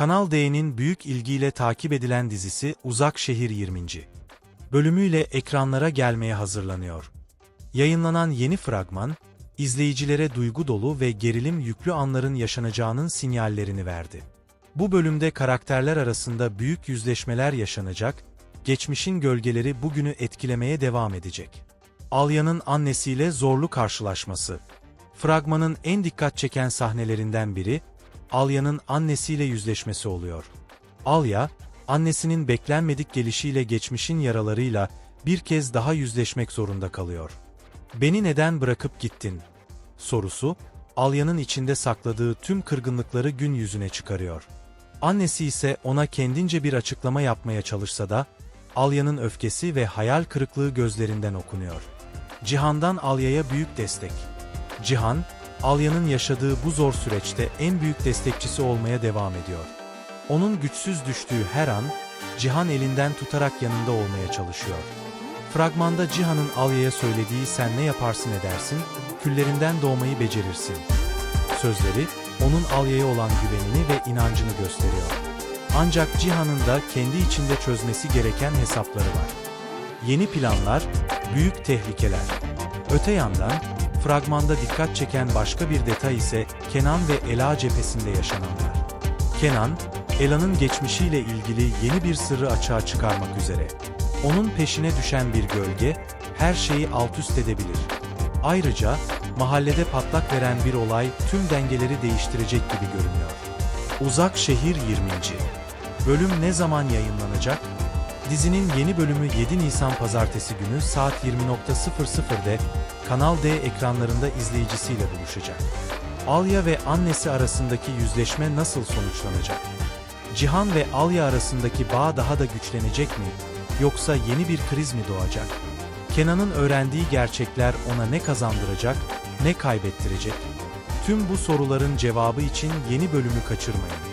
Kanal D'nin büyük ilgiyle takip edilen dizisi Uzak Şehir 20. bölümüyle ekranlara gelmeye hazırlanıyor. Yayınlanan yeni fragman, izleyicilere duygu dolu ve gerilim yüklü anların yaşanacağının sinyallerini verdi. Bu bölümde karakterler arasında büyük yüzleşmeler yaşanacak, geçmişin gölgeleri bugünü etkilemeye devam edecek. Alya'nın annesiyle zorlu karşılaşması. Fragmanın en dikkat çeken sahnelerinden biri, Alya'nın annesiyle yüzleşmesi oluyor. Alya, annesinin beklenmedik gelişiyle geçmişin yaralarıyla bir kez daha yüzleşmek zorunda kalıyor. Beni neden bırakıp gittin? sorusu, Alya'nın içinde sakladığı tüm kırgınlıkları gün yüzüne çıkarıyor. Annesi ise ona kendince bir açıklama yapmaya çalışsa da, Alya'nın öfkesi ve hayal kırıklığı gözlerinden okunuyor. Cihan'dan Alya'ya büyük destek. Cihan, Alya'nın yaşadığı bu zor süreçte en büyük destekçisi olmaya devam ediyor. Onun güçsüz düştüğü her an, Cihan elinden tutarak yanında olmaya çalışıyor. Fragmanda Cihan'ın Alya'ya söylediği sen ne yaparsın edersin, küllerinden doğmayı becerirsin. Sözleri, onun Alya'ya olan güvenini ve inancını gösteriyor. Ancak Cihan'ın da kendi içinde çözmesi gereken hesapları var. Yeni planlar, büyük tehlikeler. Öte yandan, fragmanda dikkat çeken başka bir detay ise Kenan ve Ela cephesinde yaşananlar. Kenan, Ela'nın geçmişiyle ilgili yeni bir sırrı açığa çıkarmak üzere. Onun peşine düşen bir gölge, her şeyi alt üst edebilir. Ayrıca, mahallede patlak veren bir olay tüm dengeleri değiştirecek gibi görünüyor. Uzak Şehir 20. Bölüm ne zaman yayınlanacak? Dizinin yeni bölümü 7 Nisan Pazartesi günü saat 20.00'de Kanal D ekranlarında izleyicisiyle buluşacak. Alya ve annesi arasındaki yüzleşme nasıl sonuçlanacak? Cihan ve Alya arasındaki bağ daha da güçlenecek mi? Yoksa yeni bir kriz mi doğacak? Kenan'ın öğrendiği gerçekler ona ne kazandıracak, ne kaybettirecek? Tüm bu soruların cevabı için yeni bölümü kaçırmayın.